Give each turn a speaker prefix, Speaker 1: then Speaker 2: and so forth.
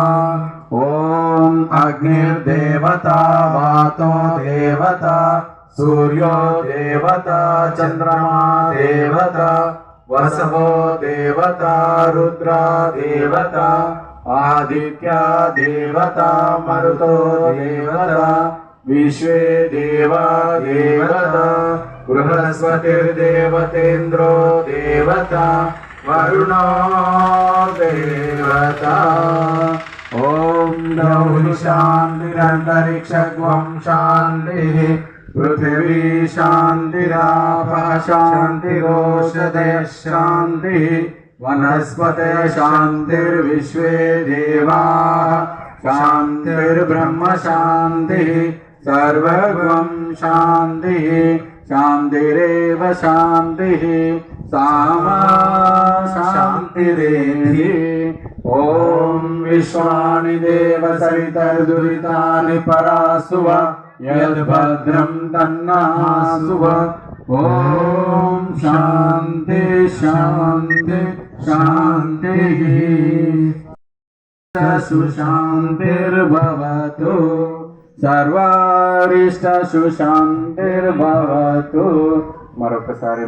Speaker 1: ॐ अग्निर्देवता वातो देवता सूर्यो देवता चन्द्रमा देवता वसवो देवता रुद्रा देवता आदित्या देवता मरुतो देवता विश्वे देवा देवता बृहस्पतिर्देवतेन्द्रो देवता वरुणो देवता ॐ द्रौहि शान्तिरन्तरिक्षग्वं शान्तिः पृथिवी शान्तिरापः शान्तिरोषधे शान्तिः। वनस्पते शान्तिर्विश्वे देवाः। शान्तिर्ब्रह्म शान्तिः। सर्वगं शान्तिः। शान्तिरेव शान्तिः। सामा शान्तिरेधि ॐ विश्वानि देव सरितर्दुरितानि परासु वा यद्भद्रं तन्नासु वा ॐ शान्ति शान्ति शान्तिः सुशान्तिर्भवतु సర్వారిష్ట సుశాంతిర్భవతు మరొకసారి